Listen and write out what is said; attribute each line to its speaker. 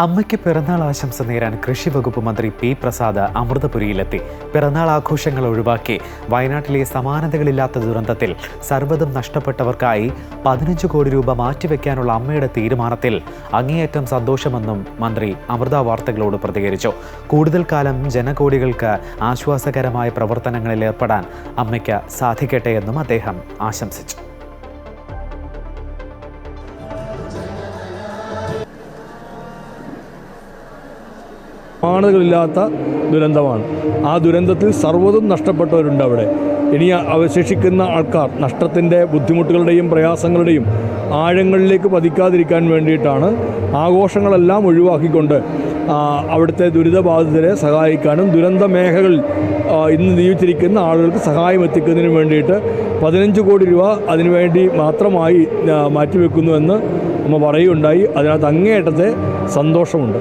Speaker 1: അമ്മയ്ക്ക് പിറന്നാൾ ആശംസ നേരാൻ കൃഷി വകുപ്പ് മന്ത്രി പി പ്രസാദ് അമൃതപുരിയിലെത്തി. പിറന്നാൾ ആഘോഷങ്ങൾ ഒഴിവാക്കി വയനാട്ടിലെ സമാനതകളില്ലാത്ത ദുരന്തത്തിൽ സർവതും നഷ്ടപ്പെട്ടവർക്കായി പതിനഞ്ച് കോടി രൂപ മാറ്റിവെക്കാനുള്ള അമ്മയുടെ തീരുമാനത്തിൽ അങ്ങേയറ്റം സന്തോഷമെന്നും മന്ത്രി അമൃത വാർത്തകളോട് പ്രതികരിച്ചു. കൂടുതൽ കാലം ജനകോടികൾക്ക് ആശ്വാസകരമായ പ്രവർത്തനങ്ങളിൽ ഏർപ്പെടാൻ അമ്മയ്ക്ക് സാധിക്കട്ടെ എന്നും അദ്ദേഹം ആശംസിച്ചു.
Speaker 2: പ്രമാണങ്ങളില്ലാത്ത ദുരന്തമാണ്. ആ ദുരന്തത്തിൽ സർവതും നഷ്ടപ്പെട്ടവരുണ്ട് അവിടെ. ഇനി അവശേഷിക്കുന്ന ആൾക്കാർ നഷ്ടത്തിന്റെ ബുദ്ധിമുട്ടുകളുടെയും പ്രയാസങ്ങളുടെയും ആഴങ്ങളിലേക്ക് പതിക്കാതിരിക്കാൻ വേണ്ടിയിട്ടാണ് ആഘോഷങ്ങളെല്ലാം ഒഴിവാക്കിക്കൊണ്ട് അവിടുത്തെ ദുരിതബാധിതരെ സഹായിക്കാനും ദുരന്ത മേഖലകളിൽ ഇന്ന് ജീവിച്ചിരിക്കുന്ന ആളുകൾക്ക് സഹായം എത്തിക്കുന്നതിന് വേണ്ടിയിട്ട് പതിനഞ്ച് കോടി രൂപ അതിനുവേണ്ടി മാത്രമായി മാറ്റിവെക്കുന്നുവെന്ന് നമ്മൾ പറയുകയുണ്ടായി. അതിനകത്ത് അങ്ങേയറ്റത്തെ സന്തോഷമുണ്ട്.